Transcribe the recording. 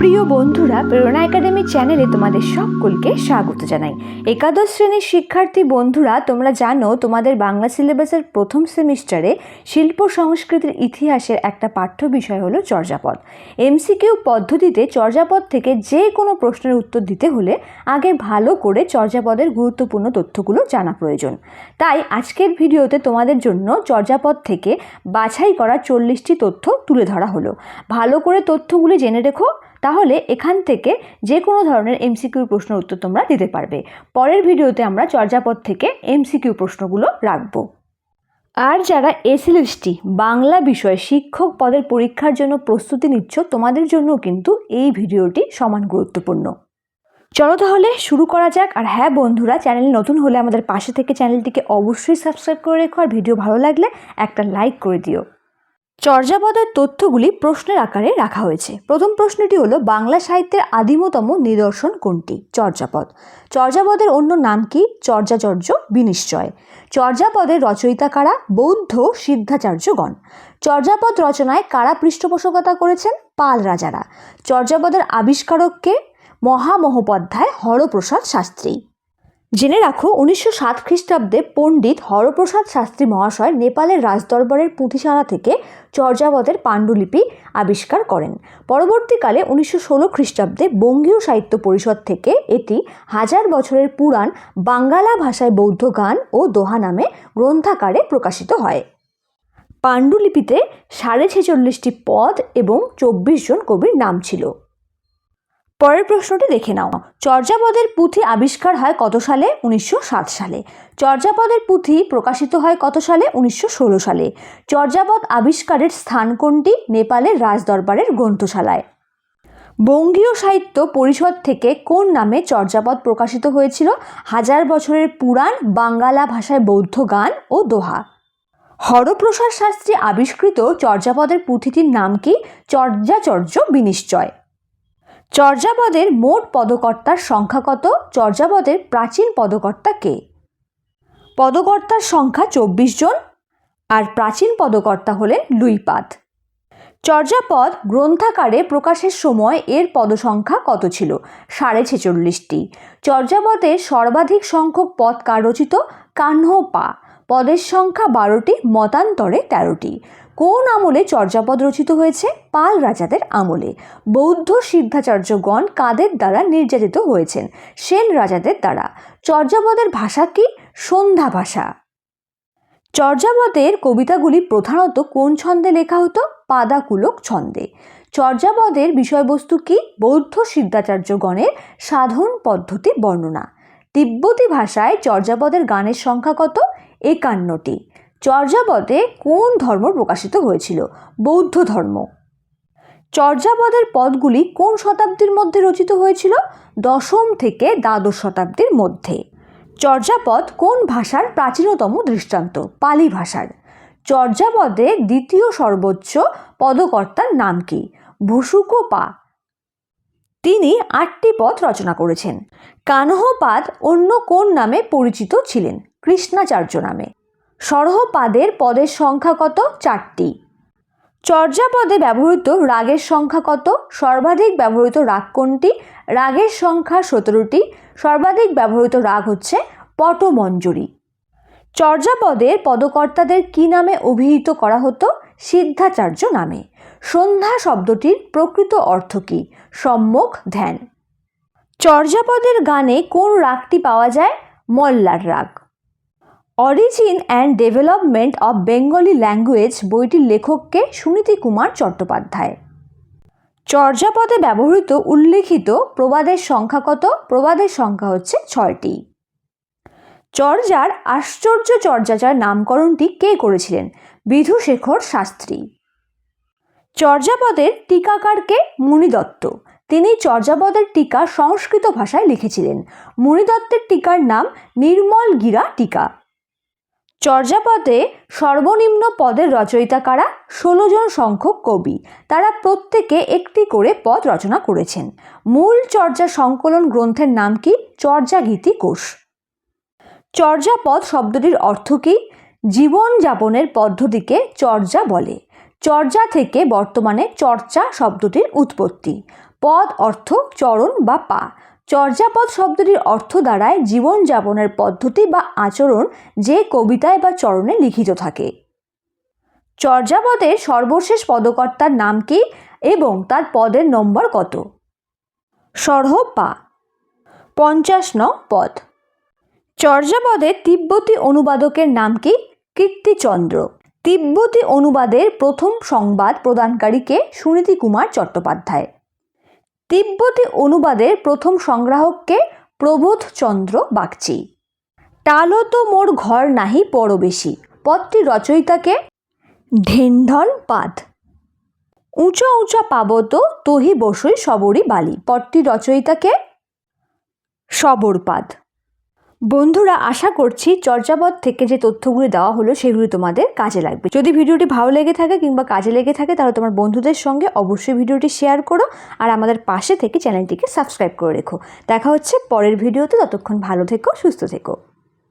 প্রিয় বন্ধুরা, প্রেরণা একাডেমি চ্যানেলে তোমাদের সকলকে স্বাগত জানাই। একাদশ শ্রেণির শিক্ষার্থী বন্ধুরা, তোমরা জানো তোমাদের বাংলা সিলেবাসের প্রথম সেমিস্টারে শিল্প সংস্কৃতির ইতিহাসের একটা পাঠ্য বিষয় হলো চর্যাপদ। এমসিকিউ পদ্ধতিতে চর্যাপদ থেকে যে কোনো প্রশ্নের উত্তর দিতে হলে আগে ভালো করে চর্যাপদের গুরুত্বপূর্ণ তথ্যগুলো জানা প্রয়োজন। তাই আজকের ভিডিওতে তোমাদের জন্য চর্যাপদ থেকে বাছাই করা চল্লিশটি তথ্য তুলে ধরা হলো। ভালো করে তথ্যগুলি জেনে রেখো তাহলে এখান থেকে যে কোনো ধরনের এমসিকিউ প্রশ্নের উত্তর তোমরা দিতে পারবে। পরের ভিডিওতে আমরা চর্যাপদ থেকে এমসিকিউ প্রশ্নগুলো রাখব। আর যারা এসএলএসটি, বাংলা বিষয়ে শিক্ষক পদের পরীক্ষার জন্য প্রস্তুতি নিচ্ছ, তোমাদের জন্য কিন্তু এই ভিডিওটি সমান গুরুত্বপূর্ণ। চলো তাহলে শুরু করা যাক। আর হ্যাঁ বন্ধুরা, চ্যানেল নতুন হলে আমাদের পাশে থেকে চ্যানেলটিকে অবশ্যই সাবস্ক্রাইব করে রেখো। আর ভিডিও ভালো লাগলে একটা লাইক করে দিও। চর্যাপদের তথ্যগুলি প্রশ্নের আকারে রাখা হয়েছে। প্রথম প্রশ্নটি হলো, বাংলা সাহিত্যের আদিমতম নিদর্শন কোনটি? চর্যাপদ। চর্যাপদের অন্য নাম কি? চর্যাচর্য বিনিশ্চয়। চর্যাপদের রচয়িতা কারা? বৌদ্ধ সিদ্ধাচার্যগণ। চর্যাপদ রচনায় কারা পৃষ্ঠপোষকতা করেছেন? পাল রাজারা। চর্যাপদের আবিষ্কারককে মহামহোপাধ্যায় হরপ্রসাদ শাস্ত্রী। জেনে রাখো, উনিশশো সাত খ্রিস্টাব্দে পণ্ডিত হরপ্রসাদ শাস্ত্রী মহাশয় নেপালের রাজদরবারের পুঁথিশালা থেকে চর্যাপদের পাণ্ডুলিপি আবিষ্কার করেন। পরবর্তীকালে উনিশশো ষোলো খ্রিস্টাব্দে বঙ্গীয় সাহিত্য পরিষদ থেকে এটি হাজার বছরের পুরাণ বাঙ্গালা ভাষায় বৌদ্ধ গান ও দোহা নামে গ্রন্থাকারে প্রকাশিত হয়। পাণ্ডুলিপিতে সাড়ে ছেচল্লিশটি পদ এবং চব্বিশ জন কবির নাম ছিল। পরের প্রশ্নটি দেখে নাও। চর্যাপদের পুঁথি আবিষ্কার হয় কত সালে? উনিশশো সাত সালে। চর্যাপদের পুঁথি প্রকাশিত হয় কত সালে? উনিশশো ষোলো সালে। চর্যাপদ আবিষ্কারের স্থান কোনটি? নেপালের রাজদরবারের গ্রন্থশালায়। বঙ্গীয় সাহিত্য পরিষদ থেকে কোন নামে চর্যাপদ প্রকাশিত হয়েছিল? হাজার বছরের পুরাণ, বাঙ্গালা ভাষায় বৌদ্ধ গান ও দোহা। হরপ্রসাদ শাস্ত্রী আবিষ্কৃত চর্যাপদের পুঁথিটির নাম কি? চর্যাচর্য বিনিশ্চয়। চর্যাপদের মোট পদকর্তার সংখ্যা কত? চর্যাপদের প্রাচীন পদকর্তা কে? পদকর্তার সংখ্যা চব্বিশ জন আর প্রাচীন পদকর্তা হলেন লুইপাত। চর্যাপদ গ্রন্থাকারে প্রকাশের সময় এর পদসংখ্যা কত ছিল? সাড়ে ছেচল্লিশটি। চর্যাপদের সর্বাধিক সংখ্যক পদ কার রচিত? কাহ্ন পা পদের সংখ্যা বারোটি, মতান্তরে তেরোটি। কোন আমলে চর্যাপদ রচিত হয়েছে? পাল রাজাদের আমলে। বৌদ্ধ সিদ্ধাচার্যগণ কাদের দ্বারা নির্যাতিত হয়েছেন? সেন রাজাদের দ্বারা। চর্যাপদের ভাষা কি? সন্ধ্যা ভাষা। চর্যাপদের কবিতাগুলি প্রধানত কোন ছন্দে লেখা হতো? পাদাকুলক ছন্দে। চর্যাপদের বিষয়বস্তু কি? বৌদ্ধ সিদ্ধাচার্যগণের সাধন পদ্ধতি বর্ণনা। তিব্বতী ভাষায় চর্যাপদের গানের সংখ্যা কত? একান্নটি। চর্যাপদে কোন ধর্ম প্রকাশিত হয়েছিল? বৌদ্ধ ধর্ম। চর্যাপদের পদগুলি কোন শতাব্দীর মধ্যে রচিত হয়েছিল? দশম থেকে দ্বাদশ শতাব্দীর মধ্যে। চর্যাপদ কোন ভাষার প্রাচীনতম দৃষ্টান্ত? পালি ভাষার। চর্যাপদে দ্বিতীয় সর্বোচ্চ পদকর্তার নাম কি? ভুসুকোপা। তিনি আটটি পদ রচনা করেছেন। কানহপাদ অন্য কোন নামে পরিচিত ছিলেন? কৃষ্ণাচার্য নামে। সরহপাদের পদের সংখ্যা কত? চারটি। চর্যাপদে ব্যবহৃত রাগের সংখ্যা কত? সর্বাধিক ব্যবহৃত রাগ কোনটি? রাগের সংখ্যা সতেরোটি। সর্বাধিক ব্যবহৃত রাগ হচ্ছে পটমঞ্জরি। চর্যাপদের পদকর্তাদের কি নামে অভিহিত করা হতো? সিদ্ধাচার্য নামে। সন্ধ্যা শব্দটির প্রকৃত অর্থ কী? সম্মুখ ধ্যান। চর্যাপদের গানে কোন রাগটি পাওয়া যায়? মল্লার রাগ। Origin and development of Bengali language বইটির লেখককে সুনীতি কুমার চট্টোপাধ্যায়। চর্যাপদে ব্যবহৃত উল্লেখিত প্রবাদের সংখ্যা কত? প্রবাদের সংখ্যা হচ্ছে ছয়টি। চর্যার আশ্চর্য চর্যাচার নামকরণটি কে করেছিলেন? বিধুশেখর শাস্ত্রী। চর্যাপদের টিকাকারকে মুনিদত্ত। তিনি চর্যাপদের টিকা সংস্কৃত ভাষায় লিখেছিলেন। মুনিদত্তের টিকার নাম নির্মল গিরা টিকা। চর্যাপদে সর্বনিম্ন পদের রচয়িতা কারা? ষোলো জন সংখ্যক কবি। তারা প্রত্যেকে একটি করে পদ রচনা করেছেন। মূল চর্যা সংকলন গ্রন্থের নাম কি? চর্যাগীতি কোষ। চর্যাপদ শব্দটির অর্থ কী? জীবনযাপনের পদ্ধতিকে চর্যা বলে। চর্যা থেকে বর্তমানে চর্চা শব্দটির উৎপত্তি। পদ অর্থ চরণ বা পা। চর্যাপদ শব্দটির অর্থ দাঁড়ায় জীবনযাপনের পদ্ধতি বা আচরণ যে কবিতায় বা চরণে লিখিত থাকে। চর্যাপদের সর্বশেষ পদকর্তার নাম কি এবং তার পদের নম্বর কত? সরহ পা পঞ্চাশ নং পদ। চর্যাপদের তিব্বতী অনুবাদকের নাম কি? কীর্তিচন্দ্র। তিব্বতী অনুবাদের প্রথম সংবাদ প্রদানকারীকে সুনীতি কুমার চট্টোপাধ্যায়। তিব্বতী অনুবাদের প্রথম সংগ্রাহককে প্রবোধচন্দ্র বাগচি। টালো তো মোর ঘর নাহি পরবেশী পদটি রচয়িতাকে ঢেন্ঢন পাদ। উঁচা উঁচা পাবত তহি বসই সবরি বালি পদটি রচয়িতাকে সবরপাদ। বন্ধুরা, আশা করছি চর্যাপদ থেকে যে তথ্যগুলি দেওয়া হলো সেগুলি তোমাদের কাজে লাগবে। যদি ভিডিওটি ভালো লেগে থাকে কিংবা কাজে লেগে থাকে, তাহলে তোমার বন্ধুদের সঙ্গে অবশ্যই ভিডিওটি শেয়ার করো আর আমাদের পাশে থেকে চ্যানেলটিকে সাবস্ক্রাইব করে রেখো। দেখা হচ্ছে পরের ভিডিওতে, ততক্ষণ ভালো থেকো, সুস্থ থেকো।